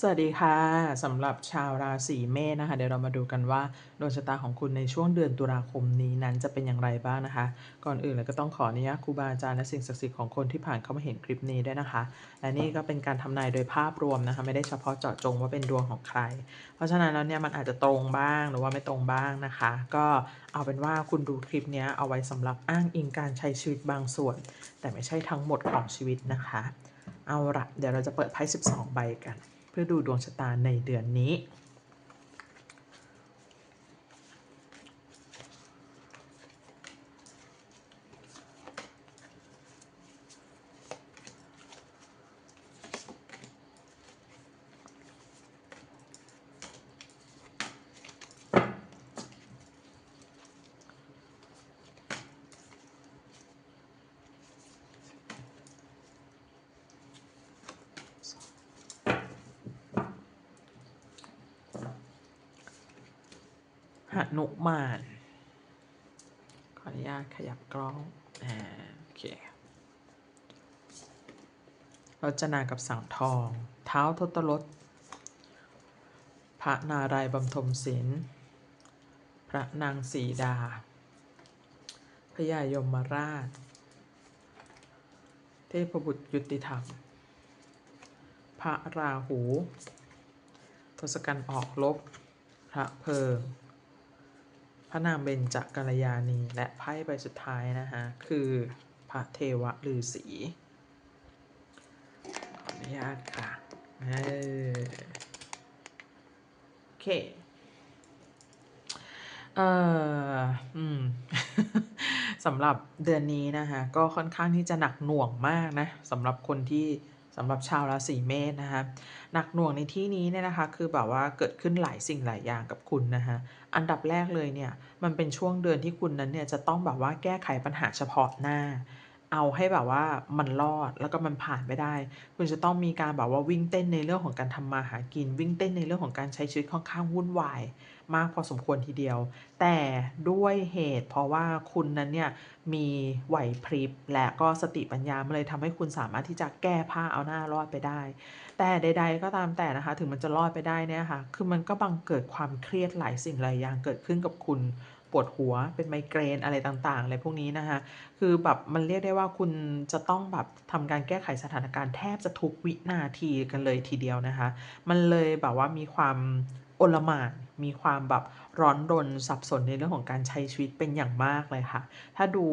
สวัสดีค่ะสำหรับชาวราศีเมษนะคะ เดี๋ยวเรามาดูกันว่าดวงชะตาของคุณในช่วงเดือนตุลาคมนี้นั้นจะเป็นอย่างไรบ้างนะคะ ก่อนอื่นเราก็ต้องขออนุญาตครูบาอาจารย์และสิ่งศักดิ์สิทธิ์ของคนที่ผ่านเข้ามาเห็นคลิปนี้ด้วยนะคะ และนี่ก็เป็นการทำนายโดยภาพรวมนะคะ ไม่ได้เฉพาะเจาะจงว่าเป็นดวงของใคร เพราะฉะนั้นแล้วเนี่ยมันอาจจะตรงบ้างหรือว่าไม่ตรงบ้างนะคะ ก็เอาเป็นว่าคุณดูคลิปนี้เอาไว้สำหรับอ้างอิงการใช้ชีวิตบางส่วน แต่ไม่ใช่ทั้งหมดของชีวิตนะคะ เอาละเดี๋ยวเราจะเปิดไพ่12 ใบกัน เพื่อดูดวงชะตาในเดือนนี้ หนุมาน ขออนุญาตขยับกล้อง อ่า โอเครจนากับสังทอง เท้าทศรถพระนารายบำทมศิลพระนางสีดาพระยายมราช เทพบุตรยุติธรรม พระราหู ทศกัณฐ์ออกลบ พระเพิง ระนางเบญจกัลยาณี และไพ่ใบสุดท้ายนะคะคือพระเทวฤาษีขออนุญาตค่ะโอเคเอ่ออืมสำหรับเดือนนี้นะคะก็ค่อนข้างที่จะหนักหน่วงมากนะสำหรับคนที่ สำหรับชาวราศีเมษนะคะหนักหน่วงในที่นี้เนี่ยนะคะ คือแบบว่าเกิดขึ้นหลายสิ่งหลายอย่างกับคุณนะคะอันดับแรกเลยเนี่ยมันเป็นช่วงเดือนที่คุณนั้นเนี่ยจะต้องแบบว่าแก้ไขปัญหาเฉพาะหน้า เอาให้แบบว่ามันรอดแล้วก็มันผ่านไปได้ คุณจะต้องมีการแบบว่าวิ่งเต้นในเรื่องของการทำมาหากิน วิ่งเต้นในเรื่องของการใช้ชีวิตค่อนข้างวุ่นวาย มากพอสมควรทีเดียว แต่ด้วยเหตุเพราะว่าคุณนั้นเนี่ยมีไหวพริบและก็สติปัญญามันเลยทำให้คุณสามารถที่จะแก้ผ้าเอาหน้ารอดไปได้ แต่ใด ๆ ก็ตามแต่นะคะ ถึงมันจะรอดไปได้เนี่ยค่ะ คือมันก็บังเกิดความเครียดหลายสิ่งหลายอย่างเกิดขึ้นกับคุณปวดหัวเป็นไมเกรนอะไรต่างๆอะไรพวกนี้นะคะคือแบบมันเรียกได้ว่าคุณจะต้องแบบทำการแก้ไขสถานการณ์แทบจะทุกวินาทีกันเลยทีเดียวนะคะ มันเลยแบบว่ามีความโอลหม่าน มีความแบบร้อนรนสับสนในเรื่องของการใช้ชีวิตเป็นอย่างมากเลยค่ะ ถ้าดู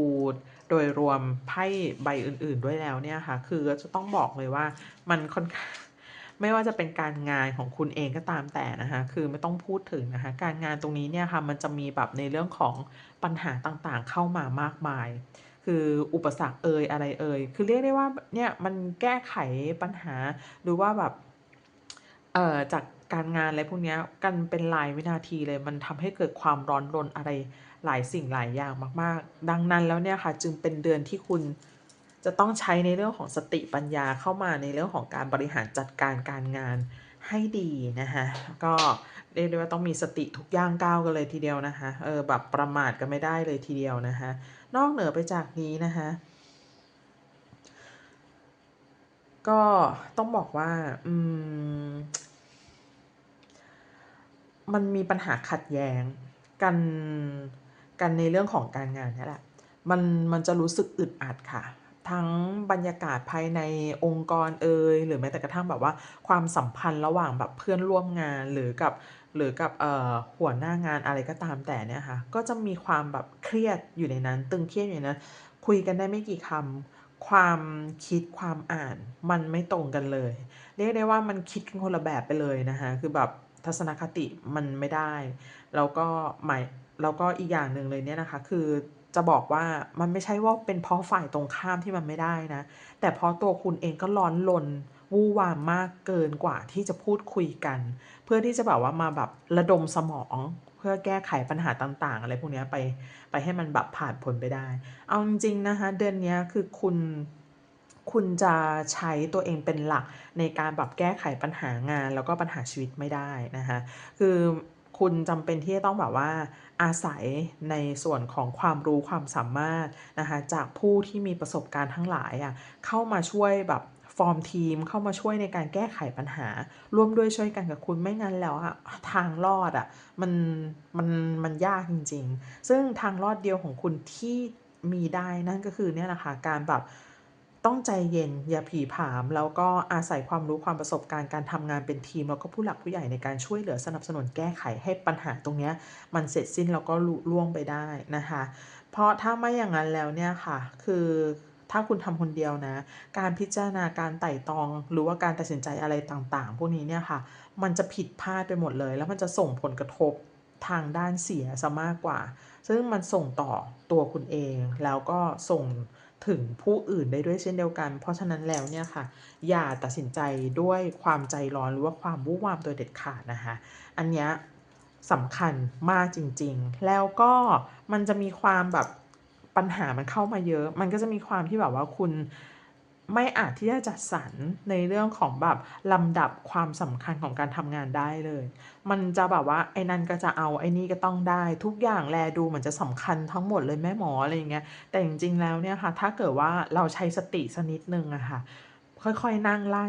โดยรวมไพ่ใบอื่น ๆ ด้วยแล้วเนี่ยค่ะ คือจะต้องบอกเลยว่ามันค่อนข้างไม่ว่าจะเป็นการงานของคุณเองก็ตามแต่นะคะ คือไม่ต้องพูดถึงนะคะ การงานตรงนี้เนี่ยค่ะมันจะมีแบบในเรื่องของปัญหาต่างๆ เข้ามามากมาย คืออุปสรรคเอ่ยอะไรเอ่ย คือเรียกได้ว่าเนี่ยมันแก้ไขปัญหาหรือว่าแบบเอ่อจาก การงานอะไรพวกนี้กันเป็นรายวินาทีเลย มันทำให้เกิดความร้อนรนอะไรหลายสิ่งหลายอย่างมาก ๆ ดังนั้นแล้วเนี่ยค่ะจึงเป็นเดือนที่คุณจะต้องใช้ในเรื่องของสติปัญญาเข้ามาในเรื่องของการบริหารจัดการการงานให้ดีนะคะก็เรียกได้ว่าต้องมีสติทุกย่างก้าวกันเลยทีเดียวนะคะเออแบบประมาทกันไม่ได้เลยทีเดียวนะคะนอกเหนือไปจากนี้นะคะก็ต้องบอกว่าอืม มันมีปัญหาขัดแย้งกันกันในเรื่องของการงานนี่แหละมันมันจะรู้สึกอึดอัดค่ะ ทั้งบรรยากาศภายในองค์กรเอ่ยหรือแม้แต่กระทั่งแบบว่าความสัมพันธ์ระหว่างแบบเพื่อนร่วมงานหรือกับหรือกับหัวหน้างานอะไรก็ตามแต่เนี่ยค่ะก็จะมีความแบบเครียดอยู่ในนั้น ตึงเครียดอยู่ในนั้น คุยกันได้ไม่กี่คำความคิดความอ่านมันไม่ตรงกันเลย เรียกได้ว่ามันคิดกันคนละแบบไปเลยนะคะคือแบบ ทัศนคติมันไม่ได้แล้วก็หมายแล้วก็อีกอย่างหนึ่งเลยเนี่ยนะคะ คือจะบอกว่ามันไม่ใช่ว่าเป็นเพราะฝ่ายตรงข้ามที่มันไม่ได้นะ แต่เพราะตัวคุณเองก็ร้อนรนวู่วามมากเกินกว่าที่จะพูดคุยกัน เพื่อที่จะแบบว่ามาแบบระดมสมองเพื่อแก้ไขปัญหาต่าง ๆ อะไรพวกนี้ไปไปให้มันแบบผ่านผลไปได้ เอาจริงๆนะคะ เดือนนี้คือคุณ คุณจะใช้ตัวเองเป็นหลักในการแบบแก้ไขปัญหางานแล้วก็ปัญหาชีวิตไม่ได้นะคะคือคุณจำเป็นที่จะต้องแบบว่าอาศัยในส่วนของความรู้ความสามารถนะคะจากผู้ที่มีประสบการณ์ทั้งหลายอะเข้ามาช่วยแบบฟอร์มทีมเข้ามาช่วยในการแก้ไขปัญหา ร่วมด้วยช่วยกันกับคุณไม่งั้นแล้วอะทางรอดอะมันมันมันยากจริง ๆ ซึ่งทางรอดเดียวของคุณที่มีได้นั่นก็คือเนี่ยแหละคะการแบบ ต้องใจเย็นอย่าผีผาม แล้วก็อาศัยความรู้ความประสบการณ์การทำงานเป็นทีม แล้วก็ผู้หลักผู้ใหญ่ในการช่วยเหลือสนับสนุนแก้ไขให้ปัญหาตรงนี้มันเสร็จสิ้นแล้วก็ลุล่วงไปได้นะคะ เพราะถ้าไม่อย่างนั้นแล้วเนี่ยค่ะ คือถ้าคุณทำคนเดียวนะ การพิจารณาการไต่ตอง หรือว่าการตัดสินใจอะไรต่างๆ พวกนี้เนี่ยค่ะ มันจะผิดพลาดไปหมดเลย แล้วมันจะส่งผลกระทบทางด้านเสียซะมากกว่า ซึ่งมันส่งต่อตัวคุณเอง แล้วก็ส่ง ถึงผู้อื่นได้ด้วยเช่นเดียวกัน เพราะฉะนั้นแล้วเนี่ยค่ะ อย่าตัดสินใจด้วยความใจร้อนหรือว่าความวุ่นวามโดยเด็ดขาดนะคะ อันเนี้ยสำคัญมากจริง ๆ แล้วก็มันจะมีความแบบปัญหามันเข้ามาเยอะ มันก็จะมีความที่แบบว่าคุณ ไม่อาจที่จะจัดสรรในเรื่องของแบบลำดับความสำคัญของการทำงานได้เลย มันจะแบบว่าไอ้นั่นก็จะเอาไอ้นี่ก็ต้องได้ ทุกอย่างแลดูเหมือนจะสำคัญทั้งหมดเลยแม่หมออะไรอย่างเงี้ยแต่จริงๆแล้วเนี่ยค่ะถ้าเกิดว่าเราใช้สติสักนิดนึงอะค่ะค่อยๆนั่งไล่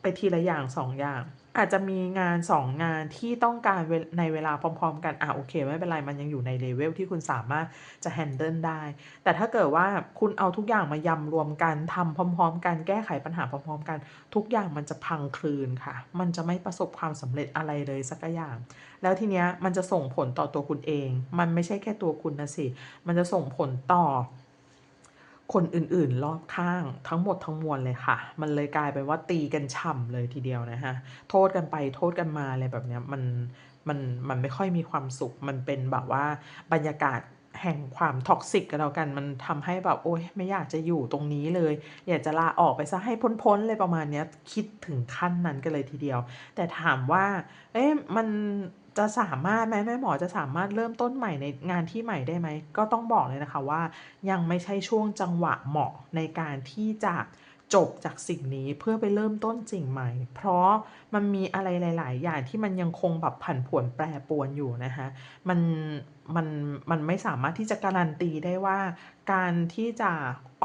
ไปทีละอย่างสองอย่าง อาจจะมีงานสองงานที่ต้องการในเวลาพร้อม ๆ กันอะโอเคไม่เป็นไรมันยังอยู่ในเลเวลที่คุณสามารถจะ handle ได้ แต่ถ้าเกิดว่าคุณเอาทุกอย่างมายำรวมกันทำพร้อม ๆ กันแก้ไขปัญหาพร้อม ๆ กัน ทุกอย่างมันจะพังคลืนค่ะ มันจะไม่ประสบความสำเร็จอะไรเลยสักอย่าง แล้วทีเนี้ยมันจะส่งผลต่อตัวคุณเอง มันไม่ใช่แค่ตัวคุณนะสิ มันจะส่งผลต่อ คนอื่นๆ รอบข้างทั้งหมดทั้งมวลเลยค่ะ มันเลยกลายเป็นว่าตีกันฉ่ำเลยทีเดียวนะคะโทษกันไปโทษกันมาอะไรแบบเนี้ยมันมันมันไม่ค่อยมีความสุข มันเป็นแบบว่าบรรยากาศแห่งความท็อกซิกกันแล้วกัน มันทำให้แบบโอ๊ยไม่อยากจะอยู่ตรงนี้เลย อยากจะลาออกไปซะให้พ้นๆเลยประมาณเนี้ยคิดถึงขั้นนั้นกันเลยทีเดียว แต่ถามว่า เอ๊ะมัน จะสามารถไหมแม่หมอจะสามารถเริ่มต้นใหม่ในงานที่ใหม่ได้ไหม ก็ต้องบอกเลยนะคะว่า ยังไม่ใช่ช่วงจังหวะเหมาะในการที่จะจบจากสิ่งนี้เพื่อไปเริ่มต้นสิ่งใหม่ เพราะมันมีอะไรหลาย ๆ อย่างที่มันยังคงแบบผันผวนแปรปรวนอยู่นะคะมันมันมันไม่สามารถที่จะการันตีได้ว่า การที่จะ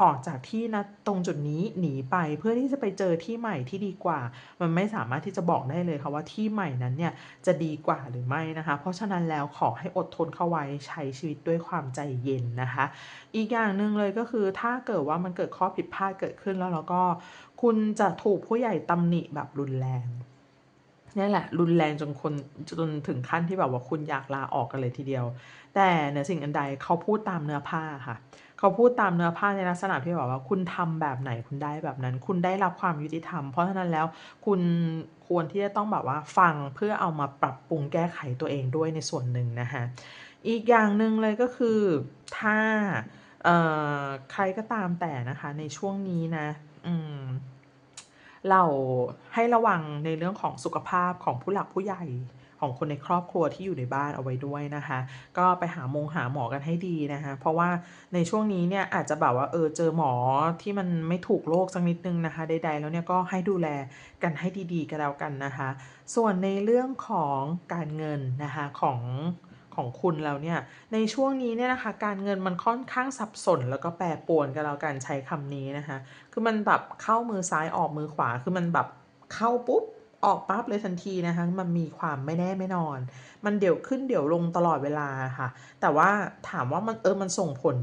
ออกจากที่นะตรงจุดนี้หนีไปเพื่อที่จะไปเจอที่ใหม่ที่ดีกว่า มันไม่สามารถที่จะบอกได้เลยค่ะว่าที่ใหม่นั้นเนี่ยจะดีกว่าหรือไม่นะคะ เพราะฉะนั้นแล้วขอให้อดทนเข้าไว้ใช้ชีวิตด้วยความใจเย็นนะคะ อีกอย่างหนึ่งเลยก็คือถ้าเกิดว่ามันเกิดข้อผิดพลาดเกิดขึ้นแล้วแล้วก็คุณจะถูกผู้ใหญ่ตำหนิแบบรุนแรงนี่แหละรุนแรงจนคนจนถึงขั้นที่แบบว่าคุณอยากลาออกกันเลยทีเดียว แต่เหนือสิ่งอันใดเขาพูดตามเนื้อผ้าค่ะ เขาพูดตามเนื้อผ้าในลักษณะที่แบบว่าคุณทำแบบไหนคุณได้แบบนั้น คุณได้รับความยุติธรรม เพราะฉะนั้นแล้วคุณควรที่จะต้องแบบว่าฟังเพื่อเอามาปรับปรุงแก้ไขตัวเองด้วยในส่วนหนึ่งนะคะอีกอย่างหนึ่งเลยก็คือถ้าใครก็ตามแต่นะคะในช่วงนี้นะเราให้ระวังในเรื่องของสุขภาพของผู้หลักผู้ใหญ่ ของคนในครอบครัวที่อยู่ในบ้านเอาไว้ด้วยนะคะ ก็ไปหามงหาหมอกันให้ดีนะคะ เพราะว่าในช่วงนี้เนี่ยอาจจะแบบว่าเออเจอหมอที่มันไม่ถูกโรคสักนิดนึงนะคะใดๆแล้วเนี่ยก็ให้ดูแลกันให้ดีๆกันแล้วกันนะคะ ส่วนในเรื่องของการเงินนะคะของของคุณแล้วเนี่ยในช่วงนี้เนี่ยนะคะการเงินมันค่อนข้างสับสนแล้วก็แปรปรวนกันแล้วกันใช้คำนี้นะคะ คือมันแบบเข้ามือซ้ายออกมือขวาคือมันแบบเข้าปุ๊บ ออกปั๊บเลยทันทีนะคะ มันมีความไม่แน่ไม่นอน มันเดี๋ยวขึ้นเดี๋ยวลงตลอดเวลาค่ะ แต่ว่าถามว่ามันเออมันส่งผล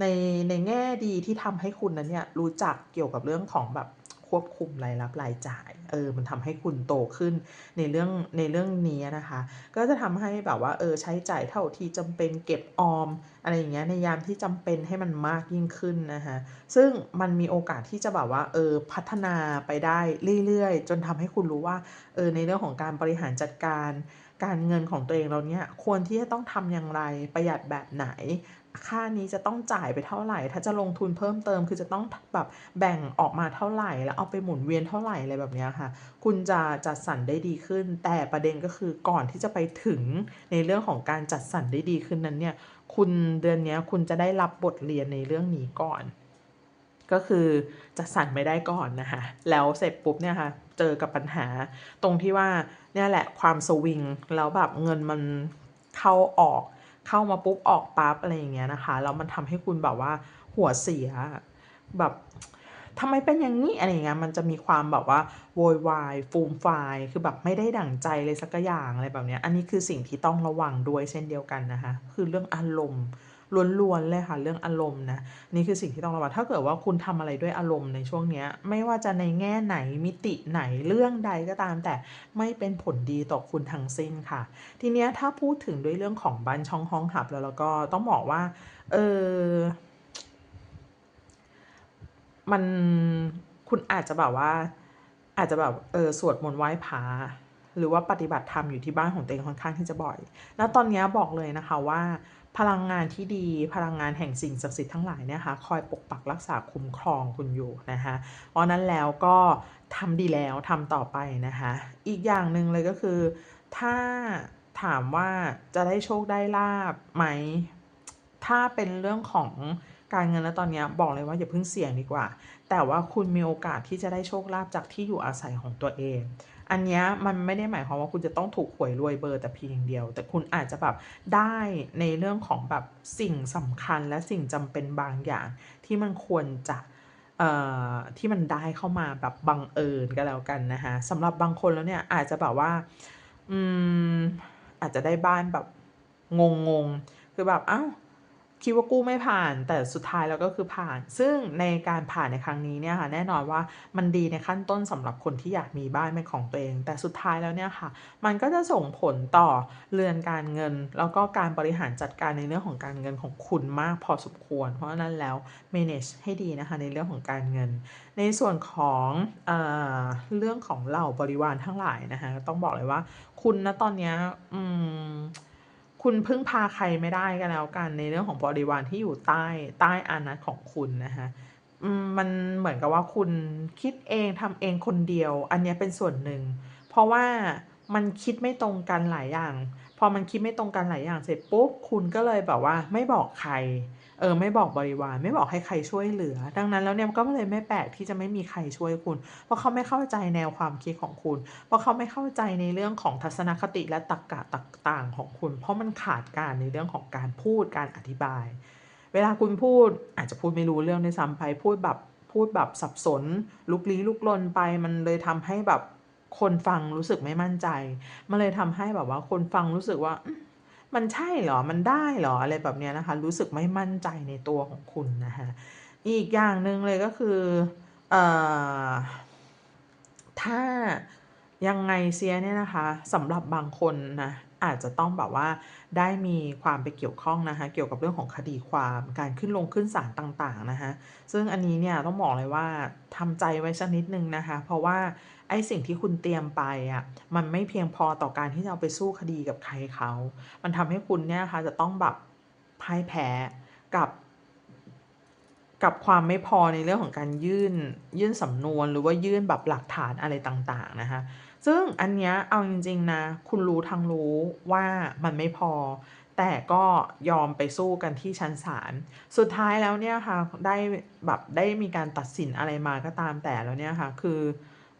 ในในแง่ดีที่ทำให้คุณนั้นเนี่ยรู้จักเกี่ยวกับเรื่องของแบบ ควบคุมรายรับรายจ่าย เออ มันทำให้คุณโตขึ้นในเรื่องในเรื่องนี้นะคะ ก็จะทำให้แบบว่าเออใช้จ่ายเท่าที่จำเป็นเก็บออม อะไรอย่างเงี้ยในยามที่จำเป็นให้มันมากยิ่งขึ้นนะคะซึ่งมันมีโอกาสที่จะแบบว่าเออพัฒนาไปได้เรื่อยๆ จนทำให้คุณรู้ว่าเออในเรื่องของการบริหารจัดการการเงินของตัวเองเราเนี่ยควรที่จะต้องทำอย่างไรประหยัดแบบไหน ค่านี้จะต้องจ่ายไปเท่าไหร่ ถ้าจะลงทุนเพิ่มเติม คือจะต้องแบบแบ่งออกมาเท่าไหร่ แล้วเอาไปหมุนเวียนเท่าไหร่อะไรแบบนี้ค่ะ คุณจะจัดสรรได้ดีขึ้น แต่ประเด็นก็คือก่อนที่จะไปถึงในเรื่องของการจัดสรรได้ดีขึ้นนั้นเนี่ย คุณเดือนนี้คุณจะได้รับบทเรียนในเรื่องนี้ก่อน ก็คือจัดสรรไม่ได้ก่อนนะคะ แล้วเสร็จปุ๊บเนี่ยค่ะ เจอกับปัญหา ตรงที่ว่าเนี่ยแหละความสวิงแล้วแบบเงินมันเข้าออก เข้ามาปุ๊บออกปั๊บอะไรอย่างเงี้ยนะคะแล้วมันทำให้คุณแบบว่าหัวเสียแบบทำไมเป็นอย่างนี้อะไรเงี้ยมันจะมีความแบบว่าโวยวายฟูมฟายคือแบบไม่ได้ดั่งใจเลยสักอย่างอะไรแบบเนี้ยอันนี้คือสิ่งที่ต้องระวังด้วยเช่นเดียวกันนะคะคือเรื่องอารมณ์ ล้วนๆเลยค่ะเรื่องอารมณ์นะนี่คือสิ่งที่ต้องระวังถ้าเกิดว่าคุณทำอะไรด้วยอารมณ์ในช่วงเนี้ยไม่ว่าจะในแง่ไหนมิติไหนเรื่องใดก็ตาม แต่ไม่เป็นผลดีต่อคุณทั้งสิ้นค่ะ ทีเนี้ยถ้าพูดถึงด้วยเรื่องของบ้านช่องห้องหับแล้วแล้วก็ต้องบอกว่าเออมันคุณอาจจะแบบว่า อาจจะแบบเออสวดมนต์ไหว้พระหรือว่าปฏิบัติธรรมอยู่ที่บ้านของตัวเองค่อนข้างที่จะบ่อย แล้วตอนนี้บอกเลยนะคะว่า พลังงานที่ดีพลังงานแห่งสิ่งศักดิ์สิทธิ์ทั้งหลายเนี่ยค่ะคอยปกปักรักษาคุ้มครองคุณอยู่นะคะเพราะนั้นแล้วก็ทำดีแล้วทำต่อไปนะคะอีกอย่างหนึ่งเลยก็คือ ถ้าถามว่าจะได้โชคได้ลาบไหม ถ้าเป็นเรื่องของการเงินแล้วตอนนี้บอกเลยว่าอย่าเพิ่งเสี่ยงดีกว่า แต่ว่าคุณมีโอกาสที่จะได้โชคลาภจากที่อยู่อาศัยของตัวเอง อันนี้มันไม่ได้หมายความว่าคุณจะต้องถูกหวยรวยเบอร์แต่เพียงอย่างเดียว แต่คุณอาจจะแบบได้ในเรื่องของแบบสิ่งสำคัญและสิ่งจำเป็นบางอย่างที่มันควรจะเอ่อที่มันได้เข้ามาแบบบังเอิญก็แล้วกันนะคะสำหรับบางคนแล้วเนี่ยอาจจะแบบว่าอืมอาจจะได้บ้านแบบงงๆคือแบบอ้าว คิดว่ากู้ไม่ผ่าน แต่สุดท้ายแล้วก็คือผ่าน ซึ่งในการผ่านในครั้งนี้เนี่ยค่ะแน่นอนว่ามันดีในขั้นต้นสำหรับคนที่อยากมีบ้านเป็นของตัวเอง แต่สุดท้ายแล้วเนี่ยค่ะ มันก็จะส่งผลต่อเรือนการเงิน แล้วก็การบริหารจัดการในเรื่องของการเงินของคุณมากพอสมควร เพราะฉะนั้นแล้ว manage ให้ดีนะคะในเรื่องของการเงิน ในส่วนของเออเรื่องของเหล่าบริวารทั้งหลายนะคะต้องบอกเลยว่า คุณณตอนเนี้ยอืม คุณพึ่งพาใครไม่ได้กันแล้วกัน ในเรื่องของบริวารที่อยู่ใต้ใต้อานัตของคุณนะคะมันเหมือนกับว่าคุณคิดเองทำเองคนเดียว อันนี้เป็นส่วนหนึ่ง เพราะว่ามันคิดไม่ตรงกันหลายอย่าง พอมันคิดไม่ตรงกันหลายอย่างเสร็จปุ๊บคุณก็เลยแบบว่าไม่บอกใคร เออไม่บอกบริวารไม่บอกให้ใครช่วยเหลือ ดังนั้นแล้วเนี่ยก็เลยไม่แปลกที่จะไม่มีใครช่วยคุณ เพราะเขาไม่เข้าใจแนวความคิดของคุณ เพราะเขาไม่เข้าใจในเรื่องของทัศนคติและตรรกะต่างๆของคุณ เพราะมันขาดการในเรื่องของการพูดการอธิบาย เวลาคุณพูดอาจจะพูดไม่รู้เรื่องด้วยซ้ำไปพูดแบบพูดแบบสับสน ลุกลี้ลุกลนไปมันเลยทำให้แบบคนฟังรู้สึกไม่มั่นใจ มันเลยทำให้แบบว่าคนฟังรู้สึกว่า มันใช่เหรอ มันได้เหรออะไรแบบนี้นะคะ รู้สึกไม่มั่นใจในตัวของคุณนะคะอีกอย่างหนึ่งเลยก็คือเอ่อถ้ายังไงเสียเนี่ยนะคะสำหรับบางคนนะอาจจะต้องแบบว่าได้มีความไปเกี่ยวข้องนะคะ เกี่ยวกับเรื่องของคดีความการขึ้นลงขึ้นศาลต่างๆนะคะ ซึ่งอันนี้เนี่ยต้องบอกเลยว่าทำใจไว้สักนิดหนึ่งนะคะ เพราะว่า ไอ้สิ่งที่คุณเตรียมไปอะมันไม่เพียงพอต่อการที่จะเอาไปสู้คดีกับใครเขา มันทำให้คุณเนี่ยนะคะจะต้องแบบพ่ายแพ้กับ กับความไม่พอในเรื่องของการยื่น ยื่นสำนวนหรือว่ายื่นแบบหลักฐานอะไรต่างๆนะคะซึ่งอันเนี้ยเอาจริง ๆ นะ คุณรู้ทั้งรู้ว่ามันไม่พอ แต่ก็ยอมไปสู้กันที่ชั้นศาลสุดท้ายแล้วเนี่ยค่ะได้แบบได้มีการตัดสินอะไรมาก็ตามแต่แล้วเนี่ยค่ะคือ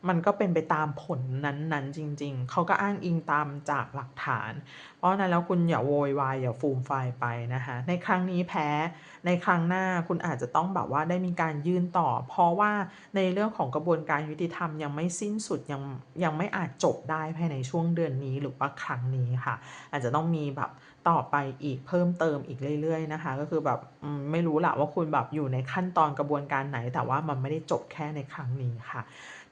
มันก็เป็นไปตามผลนั้นๆ จริง ๆ เขาก็อ้างอิงตามจากหลักฐาน เพราะนั้นแล้วคุณอย่าโวยวายอย่าฟูมฟายไปนะคะในครั้งนี้แพ้ในครั้งหน้าคุณอาจจะต้องแบบว่าได้มีการยื่นต่อ เพราะว่าในเรื่องของกระบวนการยุติธรรมยังไม่สิ้นสุดยังยังไม่อาจจบได้ภายในช่วงเดือนนี้หรือว่าครั้งนี้ค่ะ อาจจะต้องมีแบบต่อไปอีกเพิ่มเติมอีกเรื่อย ๆ นะคะ ก็คือแบบไม่รู้แหละว่าคุณแบบอยู่ในขั้นตอนกระบวนการไหน แต่ว่ามันไม่ได้จบแค่ในครั้งนี้ค่ะ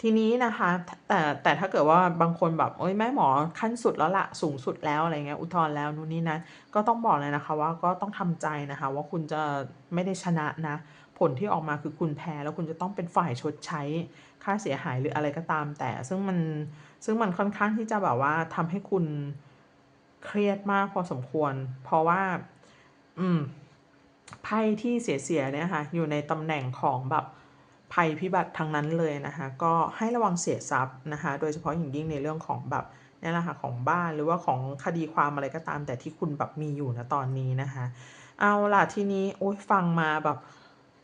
ทีนี้นะคะแต่แต่ถ้าเกิดว่าบางคนแบบเฮ้ยแม่หมอขั้นสุดแล้วละสูงสุดแล้วอะไรเงี้ยอุทธรณ์แล้วนู่นนี่นั่นก็ต้องบอกเลยนะคะว่าก็ต้องทำใจนะคะ ว่าคุณจะไม่ได้ชนะนะ ผลที่ออกมาคือคุณแพ้แล้วคุณจะต้องเป็นฝ่ายชดใช้ค่าเสียหายหรืออะไรก็ตาม แต่ซึ่งมันซึ่งมันค่อนข้างที่จะแบบว่าทำให้คุณเครียดมากพอสมควร เพราะว่า อืมไพ่ที่เสียๆเนี่ยค่ะ อยู่ในตำแหน่งของแบบ ภัยพิบัติทั้งนั้นเลยนะคะ ก็ให้ระวังเสียทรัพย์นะคะ โดยเฉพาะอย่างยิ่งในเรื่องของแบบนี่แหละค่ะของบ้านหรือว่าของคดีความอะไรก็ตาม แต่ที่คุณแบบมีอยู่ณตอนนี้นะคะ เอาล่ะทีนี้โอ๊ยฟังมาแบบ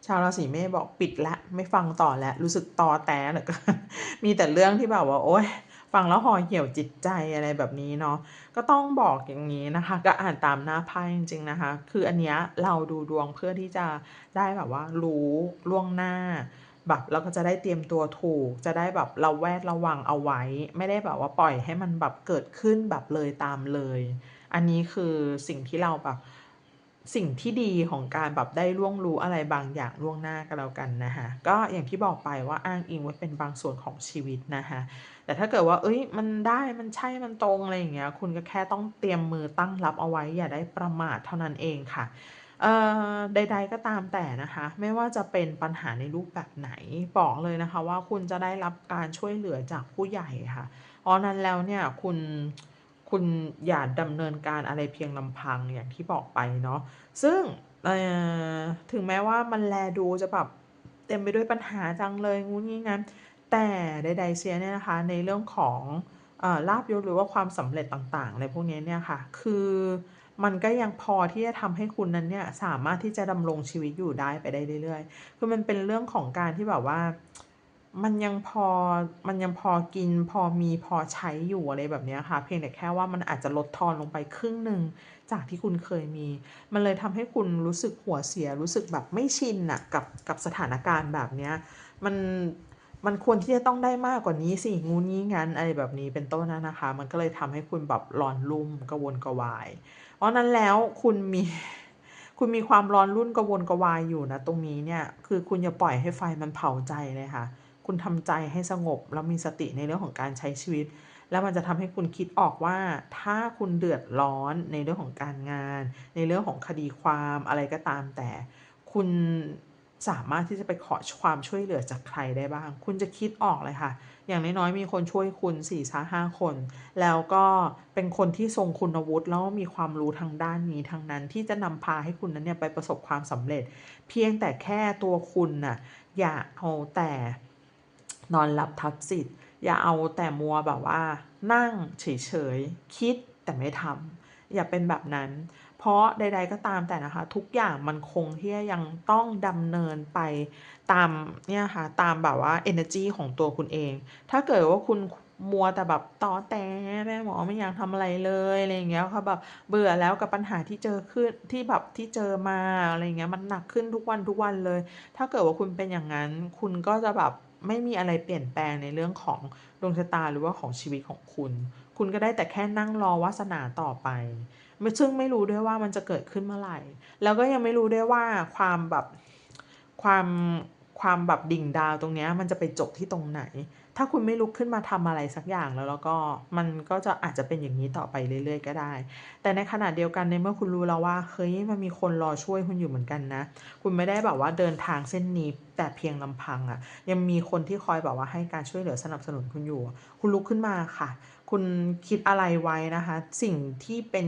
ชาวราศีเมษบอกปิดแล้วไม่ฟังต่อแล้วรู้สึกตอแตเหลือเกินมีแต่เรื่องที่แบบว่า โอ๊ยฟังแล้วห่อเหี่ยวจิตใจอะไรแบบนี้เนาะก็ต้องบอกอย่างนี้นะคะ ก็อ่านตามหน้าไพ่จริงๆนะคะ คืออันเนี้ยเราดูดวงเพื่อที่จะได้แบบว่ารู้ล่วงหน้า แบบเราก็จะได้เตรียมตัวถูก จะได้แบบเราแวดระวังเอาไว้ ไม่ได้แบบว่าปล่อยให้มันแบบเกิดขึ้นแบบเลยตามเลย อันนี้คือสิ่งที่เราแบบสิ่งที่ดีของการแบบได้ล่วงรู้อะไรบางอย่างล่วงหน้ากันแล้วกันนะคะก็อย่างที่บอกไปว่าอ้างอิงไว้เป็นบางส่วนของชีวิตนะคะแต่ถ้าเกิดว่า เอ้ยมันได้มันใช่มันตรงอะไรอย่างเงี้ยคุณก็แค่ต้องเตรียมมือตั้งรับเอาไว้อย่าได้ประมาทเท่านั้นเองค่ะ ใด ๆ ก็ตามแต่นะคะ ไม่ว่าจะเป็นปัญหาในรูปแบบไหนบอกเลยนะคะ ว่าคุณจะได้รับการช่วยเหลือจากผู้ใหญ่ค่ะเพราะนั้นแล้วเนี่ยคุณคุณอย่าดำเนินการอะไรเพียงลำพังอย่างที่บอกไปเนาะซึ่งถึงแม้ว่ามันแลดูจะแบบเต็มไปด้วยปัญหาจังเลยงู้นงี้งั้นแต่ใดๆเสียเนี่ยนะคะในเรื่องของอลาภยศหรือว่าความสำเร็จต่างๆอะไรพวกนี้เนี่ยค่ะ คือ มันก็ยังพอที่จะทำให้คุณนั้นเนี่ยสามารถที่จะดำรงชีวิตอยู่ได้ไปได้เรื่อยๆ คือมันเป็นเรื่องของการที่แบบว่า มันยังพอมันยังพอกินพอมีพอใช้อยู่อะไรแบบนี้ค่ะ เพียงแต่แค่ว่ามันอาจจะลดทอนลงไปครึ่งหนึ่งจากที่คุณเคยมี มันเลยทำให้คุณรู้สึกหัวเสียรู้สึกแบบไม่ชินน่ะกับกับสถานการณ์แบบเนี้ยมัน มันควรที่จะต้องได้มากกว่านี้สิงูนี้งั้นอะไรแบบนี้เป็นต้นนะคะ มันก็เลยทำให้คุณแบบร้อนรุ่มกระวนกระวาย เพราะนั้นแล้วคุณมีคุณมีความร้อนรุ่นกระวนกระวายอยู่นะตรงนี้เนี่ยคือคุณอย่าปล่อยให้ไฟมันเผาใจเลยค่ะ คุณทำใจให้สงบแล้วมีสติในเรื่องของการใช้ชีวิต แล้วมันจะทำให้คุณคิดออกว่า ถ้าคุณเดือดร้อนในเรื่องของการงาน ในเรื่องของคดีความอะไรก็ตามแต่ คุณ สามารถที่จะไปขอความช่วยเหลือจากใครได้บ้าง คุณจะคิดออกเลยค่ะ อย่างน้อยๆ มีคนช่วยคุณ4-5คน แล้วก็เป็นคนที่ทรงคุณวุฒิแล้วมีความรู้ทางด้านนี้ทั้งนั้นที่จะนำพาให้คุณนั้นเนี่ยไปประสบความสำเร็จ เพียงแต่แค่ตัวคุณน่ะอย่าเอาแต่นอนหลับทับสิทธิ์ อย่าเอาแต่มัวแบบว่า นั่งเฉยๆ คิดแต่ไม่ทำอย่าเป็นแบบนั้น เพราะใด ๆก็ตามแต่นะคะ ทุกอย่างมันคงที่ยังต้องดำเนินไปตามเนี่ยค่ะตามแบบว่าเอเนอร์จีของตัวคุณเอง ถ้าเกิดว่าคุณมัวแต่แบบตอแต๊แม่หมอไม่อยากทำอะไรเลยอะไรอย่างเงี้ยค่ะแบบเบื่อแล้วกับปัญหาที่เจอขึ้นที่แบบที่เจอมาอะไรอย่างเงี้ยมันหนักขึ้นทุกวันๆเลย ถ้าเกิดว่าคุณเป็นอย่างงั้น คุณก็จะแบบไม่มีอะไรเปลี่ยนแปลงในเรื่องของดวงชะตาหรือว่าของชีวิตของคุณ คุณก็ได้แต่แค่นั่งรอวาสนาต่อไป ซึ่งไม่รู้ด้วยว่ามันจะเกิดขึ้นเมื่อไหร่ แล้วก็ยังไม่รู้ด้วยว่าความแบบความความแบบดิ่งดาวตรงเนี้ยมันจะไปจบที่ตรงไหน ถ้าคุณไม่ลุกขึ้นมาทำอะไรสักอย่างแล้วแล้วก็มันก็จะอาจจะเป็นอย่างงี้ต่อไปเรื่อย ๆ ก็ได้ แต่ในขณะเดียวกันในเมื่อคุณรู้แล้วว่าเฮ้ยมันมีคนรอช่วยคุณอยู่เหมือนกันนะ คุณไม่ได้แบบว่าเดินทางเส้นนี้แต่เพียงลำพังอะยังมีคนที่คอยแบบว่าให้การช่วยเหลือสนับสนุนคุณอยู่ คุณลุกขึ้นมาค่ะ คุณคิดอะไรไว้นะคะ สิ่งที่เป็น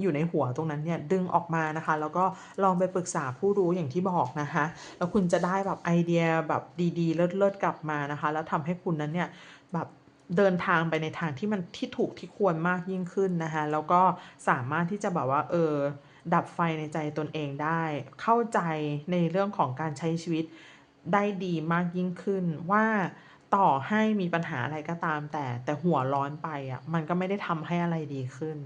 อยู่ในหัวตรงนั้นเนี่ยดึงออกมานะคะ แล้วก็ลองไปปรึกษาผู้รู้อย่างที่บอกนะคะ แล้วคุณจะได้แบบไอเดียแบบดีๆ เลิศๆกลับมานะคะ แล้วทำให้คุณนั้นเนี่ยแบบเดินทางไปในทางที่มันที่ถูกที่ควรมากยิ่งขึ้นนะคะแล้วก็สามารถที่จะแบบว่าเออดับไฟในใจตนเองได้ เข้าใจในเรื่องของการใช้ชีวิตได้ดีมากยิ่งขึ้นว่าต่อให้มีปัญหาอะไรก็ตามแต่ แต่หัวร้อนไปอะมันก็ไม่ได้ทำให้อะไรดีขึ้น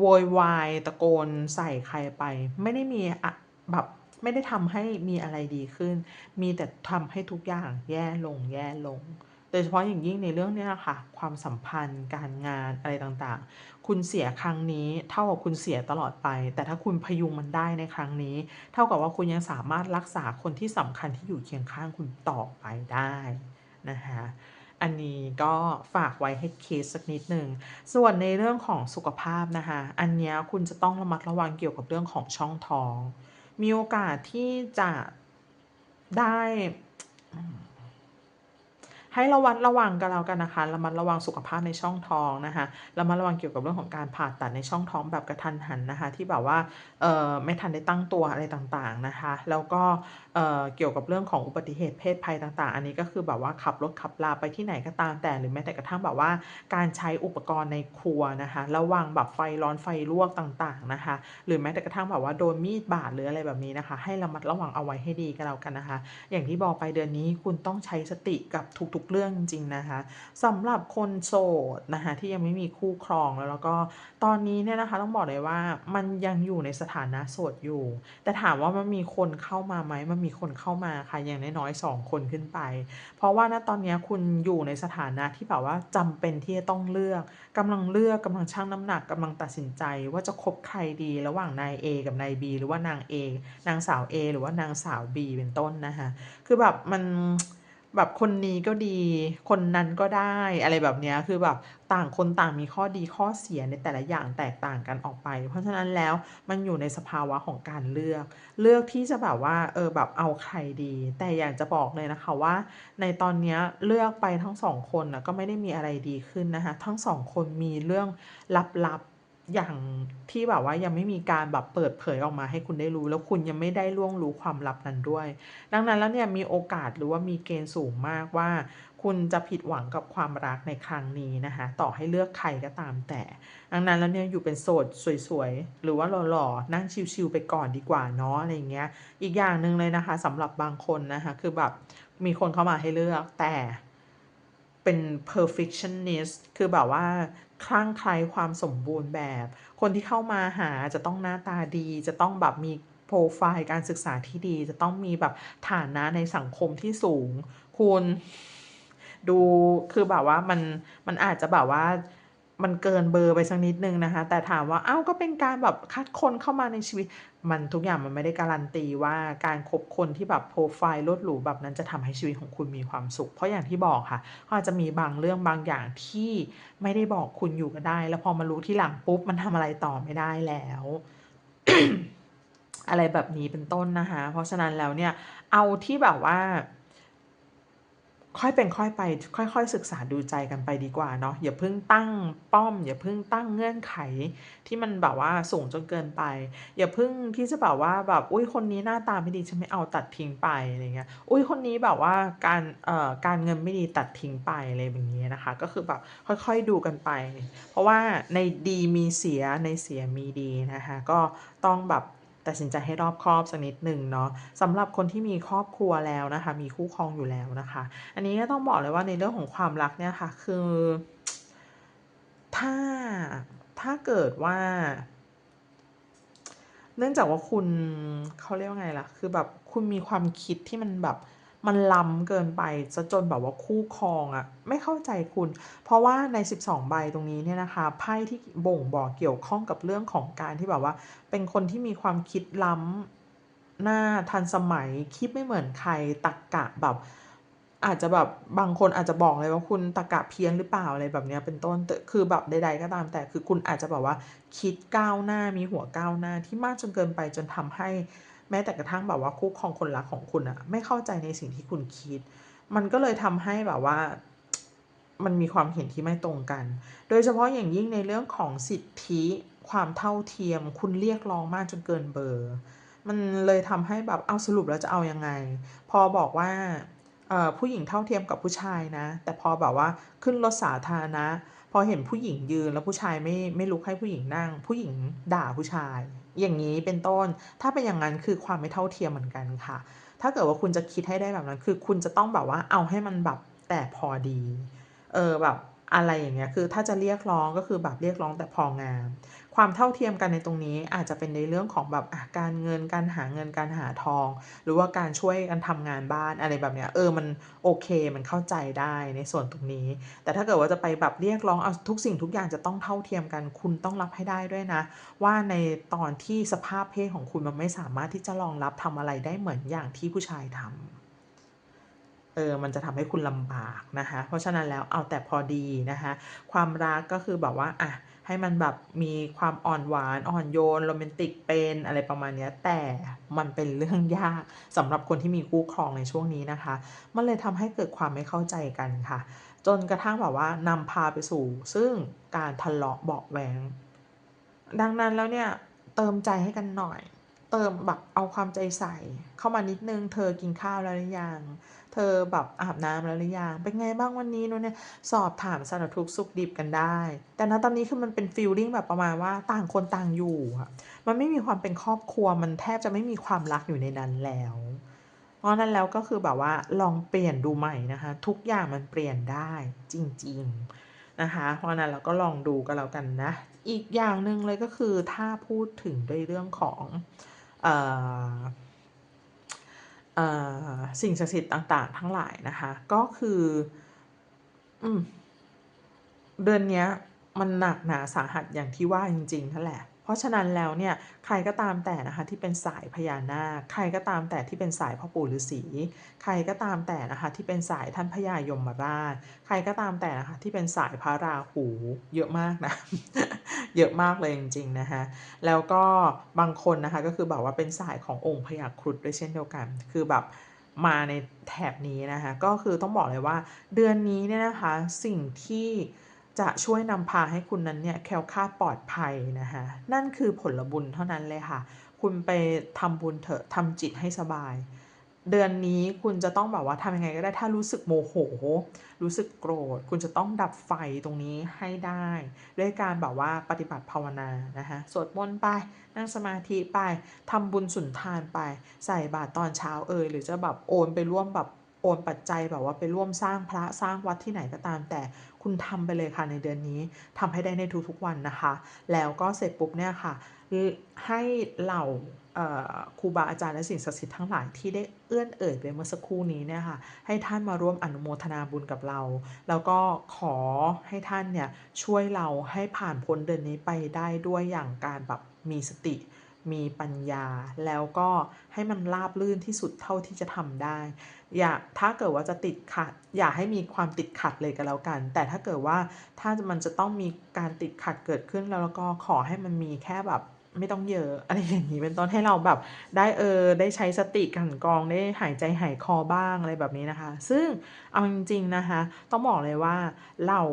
โวยวายตะโกนใส่ใครไป ไม่ได้มีอะแบบไม่ได้ทำให้มีอะไรดีขึ้น มีแต่ทำให้ทุกอย่างแย่ลงๆโดยเฉพาะอย่างยิ่งในเรื่องนี้ยค่ะ ความสัมพันธ์ การงานอะไรต่างๆ คุณเสียครั้งนี้เท่ากับคุณเสียตลอดไป แต่ถ้าคุณพยุงมันได้ในครั้งนี้ เท่ากับว่าคุณยังสามารถรักษาคนที่สำคัญที่อยู่เคียงข้างคุณต่อไปได้นะคะอันนี้ก็ฝากไว้ให้เคิดสักนิดหนึ่ง ส่วนในเรื่องของสุขภาพนะคะ อันนี้คุณจะต้องระมัดระวังเกี่ยวกับเรื่องของช่องท้อง มีโอกาสที่จะได้ ให้ระวัดระวังกันแล้วกันนะคะระมัดระวังสุขภาพในช่องท้องนะคะระมัดระวังเกี่ยวกับเรื่องของการผ่าตัดในช่องท้องแบบกระทันหันนะคะ ที่แบบว่าเออไม่ทันได้ตั้งตัวอะไรต่างๆนะคะ แล้วก็ เอ่อเกี่ยวกับเรื่องของอุบัติเหตุเพศภัยต่างๆ อันนี้ก็คือแบบว่าขับรถขับลาไปที่ไหนก็ตามแต่ หรือแม้แต่กระทั่งแบบว่าการใช้อุปกรณ์ในครัวนะคะ ระวังแบบไฟร้อนไฟลวกต่างๆนะคะ หรือแม้แต่กระทั่งแบบว่าโดนมีดบาดหรืออะไรแบบนี้นะคะ ให้ระมัดระวังเอาไว้ให้ดีก็แล้วกันนะคะ อย่างที่บอกไปเดือนนี้คุณต้องใช้สติกับทุกๆเรื่องจริงๆนะคะสำหรับคนโสดนะคะที่ยังไม่มีคู่ครองแล้วแล้วก็ตอนนี้เนี่ยนะคะต้องบอกเลยว่ามันยังอยู่ในสถานะโสดอยู่ แต่ถามว่ามันมีคนเข้ามาไหมมันมีคนเข้ามาค่ะอย่างน้อยๆ2คนขึ้นไป เพราะว่าณตอนนี้คุณอยู่ในสถานะที่แบบว่าจำเป็นที่จะต้องเลือกกำลังเลือกกำลังชั่งน้ำหนักกำลังตัดสินใจว่าจะคบใครดีระหว่างนายเอกับนายบีหรือว่านางเอนางสาวเอหรือว่านางสาวบีเป็นต้นนะคะคือแบบมัน แบบคนนี้ก็ดี คนนั้นก็ได้อะไรแบบนี้คือแบบต่างคนต่างมีข้อดีข้อเสียในแต่ละอย่างแตกต่างกันออกไป เพราะฉะนั้นแล้วมันอยู่ในสภาวะของการเลือก เลือกที่จะแบบว่าเออแบบเอาใครดี แต่อยากจะบอกเลยนะคะว่า ในตอนนี้เลือกไปทั้ง2คนนะก็ไม่ได้มีอะไรดีขึ้นนะคะทั้ง2คนมีเรื่องลับๆ อย่างที่แบบว่ายังไม่มีการแบบเปิดเผยออกมาให้คุณได้รู้ แล้วคุณยังไม่ได้ล่วงรู้ความลับนั้นด้วย ดังนั้นแล้วเนี่ยมีโอกาสหรือว่ามีเกณฑ์สูงมากว่า คุณจะผิดหวังกับความรักในครั้งนี้นะคะต่อให้เลือกใครก็ตามแต่ ดังนั้นแล้วเนี่ยอยู่เป็นโสดสวยๆ หรือว่าหล่อๆนั่งชิลๆไปก่อนดีกว่าเนาะอะไรเงี้ย อีกอย่างหนึ่งเลยนะคะสำหรับบางคนนะคะคือแบบมีคนเข้ามาให้เลือกแต่เป็น perfectionist คือแบบว่าคลั่งไคล้ความสมบูรณ์แบบ คนที่เข้ามาหาจะต้องหน้าตาดี จะต้องแบบมีโปรไฟล์การศึกษาที่ดี จะต้องมีแบบฐานะในสังคมที่สูง คุณ ดูคือแบบว่ามันมันอาจจะแบบว่า มันเกินเบอร์ไปสักนิดนึงนะคะ แต่ถามว่า เอ้า ก็เป็นการแบบคัดคนเข้ามาในชีวิต มันทุกอย่างมันไม่ได้การันตีว่าการคบคนที่แบบโพรไฟล์ลิศหรูแบบนั้นจะทำให้ชีวิตของคุณมีความสุข เพราะอย่างที่บอกค่ะอาจจะมีบางเรื่องบางอย่างที่ไม่ได้บอกคุณอยู่ก็ได้ แล้วพอมารู้ที่หลังปุ๊บมันทำอะไรต่อไม่ได้แล้วอะไรแบบนี้เป็นต้นนะคะ เพราะฉะนั้นแล้วเนี่ย เอาที่แบบว่า ค่อยเป็นค่อยไป ค่อยๆ ศึกษาดูใจกันไปดีกว่าเนาะอย่าเพิ่งตั้งป้อม อย่าเพิ่งตั้งเงื่อนไข ที่มันแบบว่าสูงจนเกินไป อย่าเพิ่งที่จะแบบว่าแบบอุ๊ยคนนี้หน้าตาไม่ดีฉันไม่เอาตัดทิ้งไปอะไรเงี้ยอุ๊ยคนนี้แบบว่าการเอ่อการเงินไม่ดีตัดทิ้งไปอะไรแบบนี้นะคะ ก็คือแบบค่อยๆดูกันไป เพราะว่าในดีมีเสียในเสียมีดีนะคะก็ต้องแบบ ตัดสินใจให้รอบคอบสักนิดหนึ่งเนาะสำหรับคนที่มีครอบครัวแล้วนะคะ มีคู่ครองอยู่แล้วนะคะ อันนี้ก็ต้องบอกเลยว่าในเรื่องของความรักเนี่ยค่ะ คือ ถ้าถ้าเกิดว่า เนื่องจากว่าคุณเขาเรียกว่าไงล่ะ คือแบบคุณมีความคิดที่มันแบบ มันล้ำเกินไปเสียจนแบบว่าคู่ครองอะไม่เข้าใจคุณ เพราะว่าใน 12 ใบตรงนี้เนี่ยนะคะไพ่ที่บ่งบอกเกี่ยวข้องกับเรื่องของการที่แบบว่า เป็นคนที่มีความคิดล้ำหน้าทันสมัยคิดไม่เหมือนใครตรรกะแบบอาจจะแบบบางคนอาจจะบอกเลยว่าคุณตรรกะเพี้ยนหรือเปล่าอะไรแบบเนี้ยเป็นต้นแต่คือแบบใด ๆ ก็ตามแต่คือคุณอาจจะแบบว่าคิดก้าวหน้ามีหัวก้าวหน้าที่มากจนเกินไปจนทำให้ แม้แต่กระทั่งแบบว่าคู่ครองคนรักของคุณน่ะไม่เข้าใจในสิ่งที่คุณคิด มันก็เลยทำให้แบบว่ามันมีความเห็นที่ไม่ตรงกัน โดยเฉพาะอย่างยิ่งในเรื่องของสิทธิความเท่าเทียม คุณเรียกร้องมากจนเกินเบอร์ มันเลยทำให้แบบเอาสรุปแล้วจะเอายังไง พอบอกว่าผู้หญิงเท่าเทียมกับผู้ชายนะ แต่พอแบบว่าขึ้นรถสาธารณะพอเห็นผู้หญิงยืนแล้วผู้ชายไม่ไม่ลุกให้ผู้หญิงนั่ง ผู้หญิงด่าผู้ชาย อย่างนี้เป็นต้น ถ้าเป็นอย่างนั้นคือความไม่เท่าเทียมเหมือนกันค่ะ ถ้าเกิดว่าคุณจะคิดให้ได้แบบนั้น คือคุณจะต้องแบบว่าเอาให้มันแบบแต่พอดี เออแบบ อะไรอย่างเงี้ยคือถ้าจะเรียกร้องก็คือแบบเรียกร้องแต่พองาม ความเท่าเทียมกันในตรงนี้อาจจะเป็นในเรื่องของแบบการเงินการหาเงินการหาทอง หรือว่าการช่วยกันทำงานบ้านอะไรแบบเนี้ยเออมันโอเคมันเข้าใจได้ในส่วนตรงนี้ แต่ถ้าเกิดว่าจะไปแบบเรียกร้องเอาทุกสิ่งทุกอย่างจะต้องเท่าเทียมกัน คุณต้องรับให้ได้ด้วยนะ ว่าในตอนที่สภาพเพศของคุณมันไม่สามารถที่จะรองรับทำอะไรได้เหมือนอย่างที่ผู้ชายทำ เออมันจะทำให้คุณลำบากนะคะ เพราะฉะนั้นแล้วเอาแต่พอดีนะคะ ความรักก็คือแบบว่าอะให้มันแบบมีความอ่อนหวานอ่อนโยนโรแมนติกเป็นอะไรประมาณนี้แต่มันเป็นเรื่องยากสำหรับคนที่มีคู่ครองในช่วงนี้นะคะ มันเลยทำให้เกิดความไม่เข้าใจกันค่ะ จนกระทั่งแบบว่านำพาไปสู่ ซึ่งการทะเลาะเบาะแวงดังนั้นแล้วเนี่ยเติมใจให้กันหน่อย เติมแบบเอาความใจใส่เข้ามานิดนึง"เธอกินข้าวแล้วหรือยัง?เธอแบบอาบน้ำแล้วหรือยัง?เป็นไงบ้างวันนี้?"นู้นเนี่ยสอบถามสารทุกสุขดิบกันได้ แต่ณตอนนี้คือมันเป็นฟีลลิ่งแบบประมาณว่าต่างคนต่างอยู่อะมันไม่มีความเป็นครอบครัวมันแทบจะไม่มีความรักอยู่ในนั้นแล้วเพราะนั้นแล้วก็คือแบบว่าลองเปลี่ยนดูใหม่นะคะ ทุกอย่างมันเปลี่ยนได้จริงๆนะคะ เพราะนั้นเราก็ลองดูก็แล้วกันนะ อีกอย่างหนึ่งเลยก็คือถ้าพูดถึงในเรื่องของ สิ่งศักดิ์สิทธิ์ต่างๆ ทั้งหลายนะคะ ก็คืออเดือนนี้มันหนักหนาสาหัสอย่างที่ว่าจริงๆนั่นแหละ เพราะฉะนั้นแล้วเนี่ยใครก็ตามแต่นะคะที่เป็นสายพญานาค ใครก็ตามแต่ที่เป็นสายพ่อปู่ฤาษีใครก็ตามแต่นะคะที่เป็นสายท่านพญายมราช ใครก็ตามแต่นะคะที่เป็นสายพระราหูเยอะมากนะเยอะมากเลยจริงๆนะคะแล้วก็บางคนนะคะก็คือแบบว่าเป็นสายขององค์พญาครุฑด้วยเช่นเดียวกัน คือแบบมาในแถบนี้นะคะก็คือต้องบอกเลยว่าเดือนนี้เนี่ยนะคะสิ่งที่ จะช่วยนำพาให้คุณนั้นเนี่ยแคล้วคลาดปลอดภัยนะคะนั่นคือผลบุญเท่านั้นเลยค่ะ คุณไปทำบุญเถอะทำจิตให้สบาย เดือนนี้คุณจะต้องแบบว่าทำยังไงก็ได้ถ้ารู้สึกโมโห รู้สึกโกรธ คุณจะต้องดับไฟตรงนี้ให้ได้ ด้วยการแบบว่าปฏิบัติภาวนานะคะสวดมนต์ไป นั่งสมาธิไปทำบุญสุนทานไป ใส่บาตรตอนเช้าเอ่ยหรือจะแบบโอนไปร่วมแบบ โอนปัจจัยแบบว่าไปร่วมสร้างพระสร้างวัดที่ไหนก็ตาม แต่คุณทำไปเลยค่ะในเดือนนี้ทำให้ได้ในทุกๆวันนะคะ แล้วก็เสร็จปุ๊บเนี่ยค่ะ ให้เหล่าครูบาอาจารย์และสิ่งศักดิ์สิทธิ์ทั้งหลายที่ได้เอื้อนเอ่ยไปเมื่อสักครู่นี้เนี่ยค่ะให้ท่านมาร่วมอนุโมทนาบุญกับเรา แล้วก็ขอให้ท่านเนี่ยช่วยเราให้ผ่านพ้นเดือนนี้ไปได้ด้วยอย่างการแบบมีสติมีปัญญาแล้วก็ให้มันราบรื่นที่สุดเท่าที่จะทำได้ อย่าถ้าเกิดว่าจะติดขัด อย่าให้มีความติดขัดเลยก็แล้วกัน แต่ถ้าเกิดว่าถ้ามันจะต้องมีการติดขัดเกิดขึ้นแล้วก็ขอให้มันมีแค่แบบไม่ต้องเยอะอะไรอย่างงี้เป็นต้นให้เราแบบได้เออได้ใช้สติกลั่นกองได้หายใจหายคอบ้างอะไรแบบนี้นะคะ ซึ่งเอาจริงๆนะคะ ต้องบอกเลยว่าเหล่า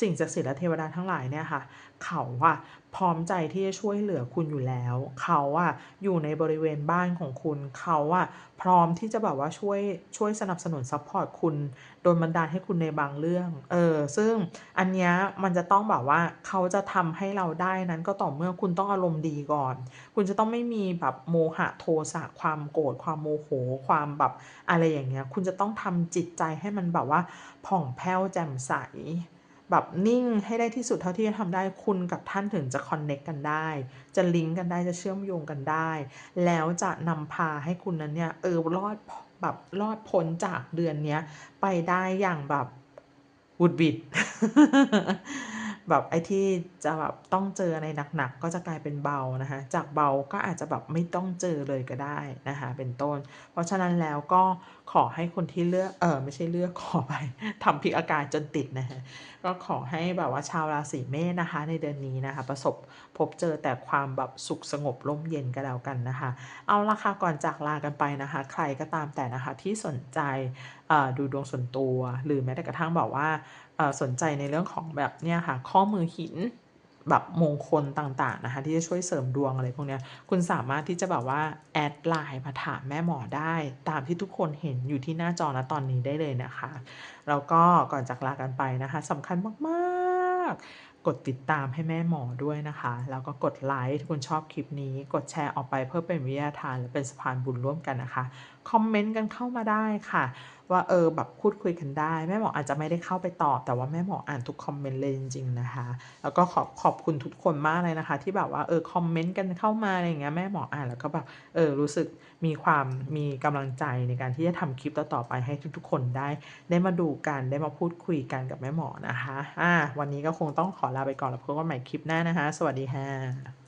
สิ่งศักดิ์สิทธิ์และเทวดาทั้งหลายเนี่ยค่ะ เขาอะ พร้อมใจที่จะช่วยเหลือคุณอยู่แล้ว เขาอะอยู่ในบริเวณบ้านของคุณ เขาอะพร้อมที่จะแบบว่าช่วยช่วยสนับสนุนซัปพอร์ตคุณโดนบันดาลให้คุณในบางเรื่อง เออ ซึ่งอันเนี้ยมันจะต้องแบบว่าเขาจะทำให้เราได้นั้นก็ต่อเมื่อคุณต้องอารมณ์ดีก่อน คุณจะต้องไม่มีแบบโมหะโทสะความโกรธความโมโหความแบบอะไรอย่างเงี้ย คุณจะต้องทำจิตใจให้มันแบบว่าผ่องแผ้วแจ่มใส แบบนิ่งให้ได้ที่สุดเท่าที่จะทำได้คุณกับท่านถึงจะคอนเน็กต์กันได้ จะลิงก์กันได้จะเชื่อมโยงกันได้ แล้วจะนำพาให้คุณนั้นเนี่ยเออรอดแบบรอดพ้นจากเดือนเนี้ยไปได้อย่างแบบวุดหวิด แบบไอ้ที่จะแบบต้องเจออะไรหนักๆก็จะกลายเป็นเบานะคะ จากเบาก็อาจจะแบบไม่ต้องเจอเลยก็ได้นะคะเป็นต้น เพราะฉะนั้นแล้วก็ขอให้คนที่เลือกเออไม่ใช่เลือกขออภัยทำพลิกอาการจนติดนะคะก็ขอให้แบบว่าชาวราศีเมษนะคะ ในเดือนนี้นะคะ ประสบพบเจอแต่ความแบบสุขสงบร่มเย็นก็แล้วกันนะคะ เอาละค่ะก่อนจากลากันไปนะคะ ใครก็ตามแต่นะคะที่สนใจดูดวงส่วนตัว หรือแม้แต่กระทั่งแบบว่า สนใจในเรื่องของแบบเนี่ยค่ะข้อมือหินแบบมงคลต่างๆนะคะที่จะช่วยเสริมดวงอะไรพวกนี้คุณสามารถที่จะแบบว่าแอด LINE มาถามแม่หมอได้ ตามที่ทุกคนเห็นอยู่ที่หน้าจอณตอนนี้ได้เลยนะคะ แล้วก็ก่อนจากลากันไปนะคะสำคัญมากๆ กดติดตามให้แม่หมอด้วยนะคะ แล้วก็กดไลก์ถ้าคุณชอบคลิปนี้ กดแชร์ออกไปเพื่อเป็นวิทยาทาน และเป็นสะพานบุญร่วมกันนะคะคอมเมนต์กันเข้ามาได้ค่ะ ว่าเออแบบพูดคุยกันได้ แม่หมออาจจะไม่ได้เข้าไปตอบ แต่ว่าแม่หมออ่านทุกคอมเมนต์เลยจริงๆนะคะ แล้วก็ขอบขอบคุณทุกคนมากเลยนะคะ ที่แบบว่าเออคอมเมนต์กันเข้ามาอะไรเงี้ยแม่หมออ่านแล้วก็แบบเออรู้สึกมีความมีกำลังใจในการที่จะทำคลิปต่อๆไปให้ทุกๆ คนได้ ได้มาดูกันได้มาพูดคุยกันกับแม่หมอนะคะอ่าวันนี้ก็คงต้องขอลาไปก่อนแล้วพบกันใหม่คลิปหน้านะคะ สวัสดีค่ะ